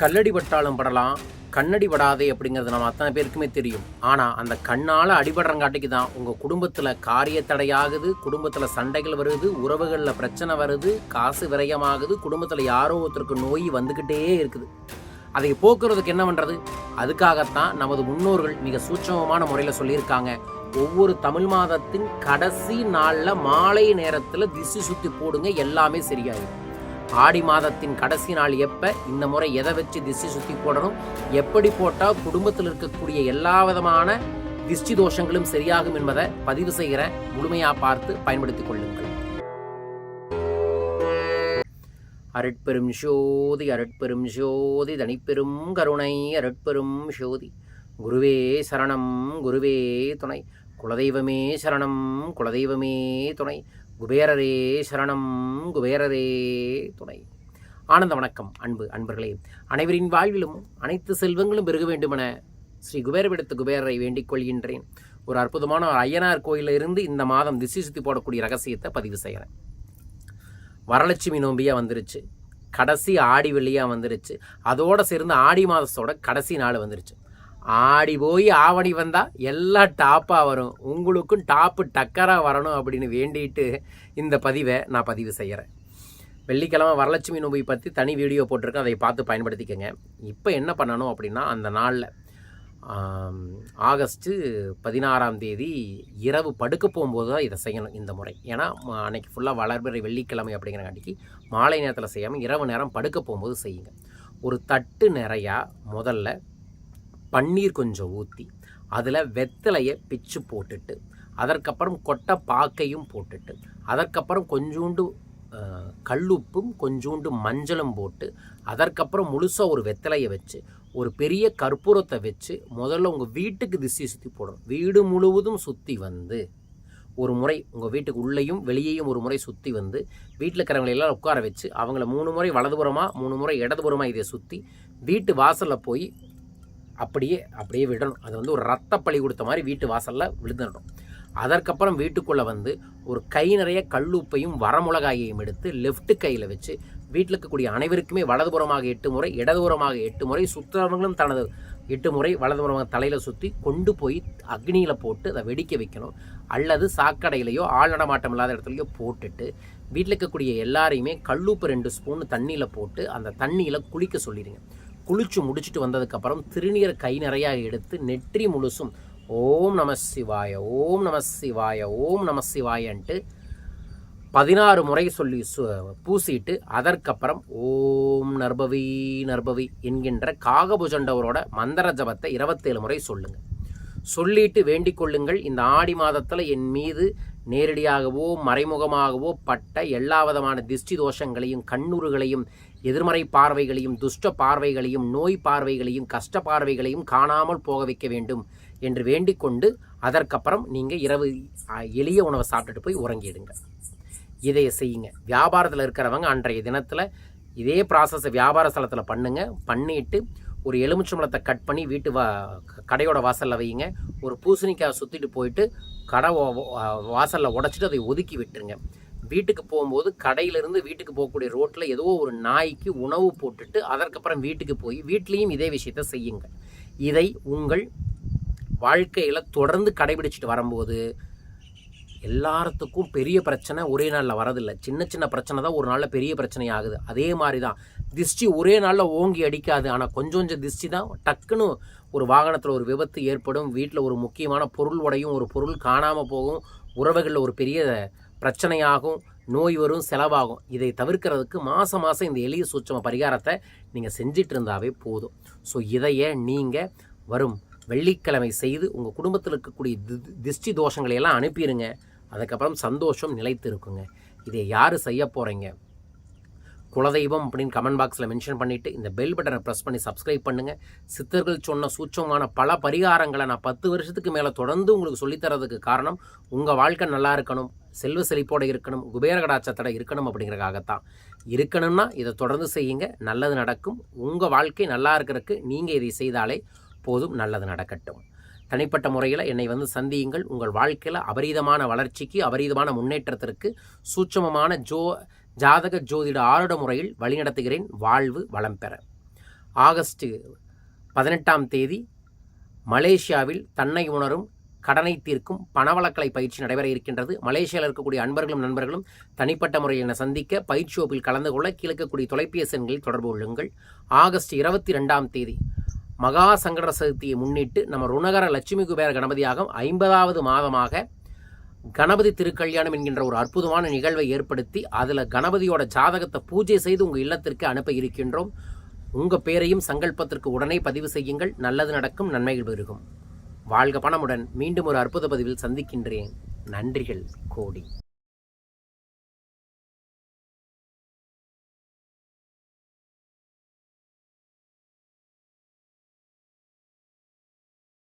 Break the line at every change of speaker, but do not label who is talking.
கல்லடி பட்டாலும் படலாம் கண்ணடி படாதே அப்படிங்கிறது நம்ம அத்தனை பேருக்குமே தெரியும். ஆனால் அந்த கண்ணால் அடிபடுறங்காட்டிக்கு தான் உங்கள் குடும்பத்தில் காரிய தடையாகுது குடும்பத்தில் சண்டைகள் வருது உறவுகளில் பிரச்சனை வருது காசு விரயமாகுது குடும்பத்தில் யாரோ ஒருத்தருக்கு நோய் வந்துக்கிட்டே இருக்குது. அதை போக்குறதுக்கு என்ன பண்ணுறது அதுக்காகத்தான் நமது முன்னோர்கள் மிக சூட்சமமான முறையில் சொல்லியிருக்காங்க. ஒவ்வொரு தமிழ் மாதத்தின் கடைசி நாளில் மாலை நேரத்தில் திசு சுற்றி போடுங்க எல்லாமே சரியாயிடும் ஆடி மாதத்தின் கடைசி நாள் எப்போ இந்த முறை எதை வச்சு திஷ்டி சுற்றி போடணும்? எப்படி போட்டால் குடும்பத்தில் இருக்கக்கூடிய எல்லா விதமான திஷ்டி தோஷங்களும் சரியாகும் என்பதை பதிவு செய்கிற முழுமையாக பார்த்து பயன்படுத்திக் கொள்ளுங்கள். அருட்பெரும் ஜோதி அருட்பெரும் ஜோதி தனிப்பெரும் கருணை அருட்பெரும் ஜோதி. குருவே சரணம் குருவே துணை. குலதெய்வமே சரணம் குலதெய்வமே துணை. குபேரரே சரணம் குபேரரே துணை. ஆனந்த வணக்கம் அன்பு அன்பர்களே. அனைவரின் வாழ்விலும் அனைத்து செல்வங்களும் பெருக வேண்டுமென ஸ்ரீ குபேரவிடத்து குபேரரை வேண்டிக் கொள்கின்றேன். ஒரு அற்புதமான ஒரு ஐயனார் கோயிலில் இருந்து இந்த மாதம் திசை சுத்தி போடக்கூடிய ரகசியத்தை பதிவு செய்கிறேன் வரலட்சுமி நோம்பியாக வந்துருச்சு. கடைசி ஆடி வெள்ளியாக வந்துருச்சு. அதோடு சேர்ந்து ஆடி மாதத்தோட கடைசி நாள் வந்துருச்சு. ஆடி போய் ஆவணி வந்தால் எல்லாம் டாப்பாக வரும். உங்களுக்கும் டாப்பு டக்கராக வரணும் அப்படின்னு வேண்டிட்டு இந்த பதிவை நான் பதிவு செய்கிறேன் வெள்ளிக்கிழமை வரலட்சுமி நோம்பை பற்றி தனி வீடியோ போட்டிருக்கேன். அதை பார்த்து பயன்படுத்திக்கங்க. இப்போ என்ன பண்ணணும் அப்படின்னா அந்த நாளில் ஆகஸ்ட்டு பதினாறாம் தேதி இரவு படுக்க போகும்போது தான் இதை செய்யணும் இந்த முறை. ஏன்னா அன்றைக்கி ஃபுல்லாக வளர்பிறை வெள்ளிக்கிழமை அப்படிங்கிறங்காட்டிக்கு மாலை நேரத்தில் செய்யாமல் இரவு நேரம் படுக்க போகும்போது செய்யுங்க. ஒரு தட்டு நிறையா முதல்ல பன்னீர் கொஞ்சம் ஊற்றி அதில் வெத்தலையை பிச்சு போட்டுட்டு அதற்கப்புறம் கொட்டை பாக்கையும் போட்டுட்டு அதற்கப்புறம் கொஞ்சூண்டு கல்லுப்பும் கொஞ்சூண்டு மஞ்சளும் போட்டு அதற்கப்புறம் முழுசாக ஒரு வெத்தலையை வச்சு ஒரு பெரிய கற்பூரத்தை வச்சு முதல்ல உங்கள் வீட்டுக்கு திசையை சுற்றி போடணும். வீடு முழுவதும் சுற்றி வந்து ஒரு முறை உங்கள் வீட்டுக்கு உள்ளேயும் வெளியேயும் ஒரு முறை சுற்றி வந்து வீட்டில் இருக்கிறவங்களை எல்லாம் உட்கார வச்சு அவங்கள மூணு முறை வலதுபுறமாக மூணு முறை இடதுபுறமாக இதை சுற்றி வீட்டு வாசலில் போய் அப்படியே அப்படியே விடணும். அது வந்து ஒரு ரத்த பழி கொடுத்த மாதிரி வீட்டு வாசலில் விழுந்துடணும். அதற்கப்புறம் வீட்டுக்குள்ளே வந்து ஒரு கை நிறைய கல்லுப்பையும் வரமுளகாயையும் எடுத்து லெஃப்ட் கையில் வச்சு வீட்டில் இருக்கக்கூடிய அனைவருக்குமே வலதுபுறமாக எட்டு முறை இடதுபுறமாக எட்டு முறை சுற்றுறவங்களும் தனது எட்டு முறை வலதுபுறமாக தலையில் சுற்றி கொண்டு போய் அக்னியில் போட்டு அதை வெடிக்க வைக்கணும். அல்லது சாக்கடையிலையோ ஆள் நடமாட்டம் இல்லாத இடத்துலையோ போட்டுட்டு வீட்டில் இருக்கக்கூடிய எல்லாரையுமே கல்லுப்பு ரெண்டு ஸ்பூன் தண்ணியில் போட்டு அந்த தண்ணியில் குளிக்க சொல்லிடுங்க. குளிச்சு முடிச்சுட்டு வந்ததுக்கப்புறம் திருநீரை கை நிறையா எடுத்து நெற்றி முழுசும் ஓம் நம சிவாய ஓம் நம சிவாய ஓம் நம சிவாயன்ட்டு பதினாறு முறை சொல்லி சு பூசிட்டு அதற்கப்புறம் ஓம் நர்பவி நர்பவி என்கின்ற காகபுஜண்டவரோட மந்திர ஜபத்தை இருபத்தேழு முறை சொல்லுங்கள் சொல்லிட்டு வேண்டிக் கொள்ளுங்கள். இந்த ஆடி மாதத்தில் என் மீது நேரடியாகவோ மறைமுகமாகவோ பட்ட எல்லா விதமான திஷ்டி தோஷங்களையும் கண்ணுறுகளையும் எதிர்மறை பார்வைகளையும் துஷ்ட பார்வைகளையும் நோய் பார்வைகளையும் கஷ்ட பார்வைகளையும் காணாமல் போக வைக்க வேண்டும் என்று வேண்டிக்கொண்டு அதற்கப்புறம் நீங்கள் இரவு எளிய உணவை சாப்பிட்டுட்டு போய் உறங்கிடுங்க. இதை செய்யுங்க. வியாபாரத்தில் இருக்கிறவங்க அன்றைய தினத்தில் இதே ப்ராசஸை வியாபார ஸ்தலத்தில் பண்ணுங்கள் பண்ணிட்டு ஒரு எலுமிச்சம்பழத்தை கட் பண்ணி வீட்டு வா கடையோட வாசலில் வையுங்க. ஒரு பூசணிக்காய் சுற்றிட்டு போயிட்டு கடை வாசலில் உடச்சிட்டு அதை ஒதுக்கி விட்டுருங்க. வீட்டுக்கு போகும்போது கடையிலேருந்து வீட்டுக்கு போகக்கூடிய ரோட்டில் ஏதோ ஒரு நாய்க்கு உணவு போட்டுட்டு அதற்கப்புறம் வீட்டுக்கு போய் வீட்லேயும் இதே விஷயத்த செய்யுங்க. இதை உங்கள் வாழ்க்கையில் தொடர்ந்து கடைபிடிச்சிட்டு வரும்போது எல்லாத்துக்கும் பெரிய பிரச்சனை ஒரே நாளில் வரதில்லை. சின்ன சின்ன பிரச்சனை தான் ஒரு நாளில் பெரிய பிரச்சனை ஆகுது. அதே மாதிரி தான் திஷ்டி ஒரே நாளில் ஓங்கி அடிக்காது. ஆனால் கொஞ்சம் கொஞ்சம் திஷ்டி தான் டக்குன்னு ஒரு வாகனத்தில் ஒரு விபத்து ஏற்படும். வீட்டில் ஒரு முக்கியமான பொருள் உடையும் ஒரு பொருள் காணாமல் போகும். உறவுகளில் ஒரு பெரிய பிரச்சனையாகும். நோய் வரும் செலவாகும். இதை தவிர்க்கிறதுக்கு மாதம் மாதம் இந்த எளிய சூட்சம பரிகாரத்தை நீங்கள் செஞ்சிட்டு இருந்தாவே போதும். ஸோ இதையே நீங்கள் வரும். வெள்ளிக்கிழமை செய்து உங்கள் குடும்பத்தில் இருக்கக்கூடிய தி- திஷ்டி தோஷங்களை எல்லாம் அனுப்பிடுங்க அதுக்கப்புறம் சந்தோஷம் நிலைத்து இருக்குங்க. இதை யார் செய்ய போகிறீங்க குலதெய்வம் அப்படின்னு கமெண்ட் பாக்ஸில் மென்ஷன் பண்ணிவிட்டு இந்த பெல் பட்டனை ப்ரெஸ் பண்ணி சப்ஸ்கிரைப் பண்ணுங்கள் சித்தர்கள் சொன்ன சூட்சமான பல பரிகாரங்களை நான் பத்து வருஷத்துக்கு மேலே தொடர்ந்து உங்களுக்கு சொல்லித்தரதுக்கு காரணம் உங்கள் வாழ்க்கை நல்லா இருக்கணும் செல்வ செழிப்போடு இருக்கணும் குபேரகடாச்சத்தோட இருக்கணும் அப்படிங்கிறக்காகத்தான் இருக்கணும்னா இதை தொடர்ந்து செய்யுங்க. நல்லது நடக்கும். உங்கள் வாழ்க்கை நல்லா இருக்கிறதுக்கு நீங்கள் இதை செய்தாலே போதும் நல்லது நடக்கட்டும். தனிப்பட்ட முறையில் என்னை வந்து சந்தியுங்கள். உங்கள் வாழ்க்கையில் அபரீதமான வளர்ச்சிக்கு அபரீதமான முன்னேற்றத்திற்கு சூட்சமமான ஜோ ஜாதக ஜோதிட ஆருட முறையில் வழிநடத்துகிறேன். வாழ்வு வளம் பெற. ஆகஸ்ட் பதினெட்டாம் தேதி மலேசியாவில் தன்னை உணரும் கடனை தீர்க்கும் பணவளக்கலை பயிற்சி நடைபெற இருக்கின்றது. மலேசியாவில் இருக்கக்கூடிய அன்பர்களும் நண்பர்களும் தனிப்பட்ட முறையில் என்னை சந்திக்க பயிற்சி வகுப்பில் கலந்து கொள்ள கீழக்கக்கூடிய தொலைபேசி எண்களில் தொடர்பு கொள்ளுங்கள். ஆகஸ்ட் இருபத்தி ரெண்டாம் தேதி மகா சங்கட சதுர்த்தியை முன்னிட்டு நம்ம ருணகர லட்சுமி குபேர கணபதியாகம் ஐம்பதாவது மாதமாக கணபதி திருக்கல்யாணம் என்கின்ற ஒரு அற்புதமான நிகழ்வை ஏற்படுத்தி அதில் கணபதியோட ஜாதகத்தை பூஜை செய்து உங்கள் இல்லத்திற்கு அனுப்ப இருக்கின்றோம். உங்கள் பேரையும் சங்கல்பத்திற்கு உடனே பதிவு செய்யுங்கள். நல்லது நடக்கும் நன்மைகள் பெருகும். வாழ்க பணமுடன் மீண்டும் ஒரு அற்புத பதிவில் சந்திக்கின்றேன். நன்றிகள் கோடி.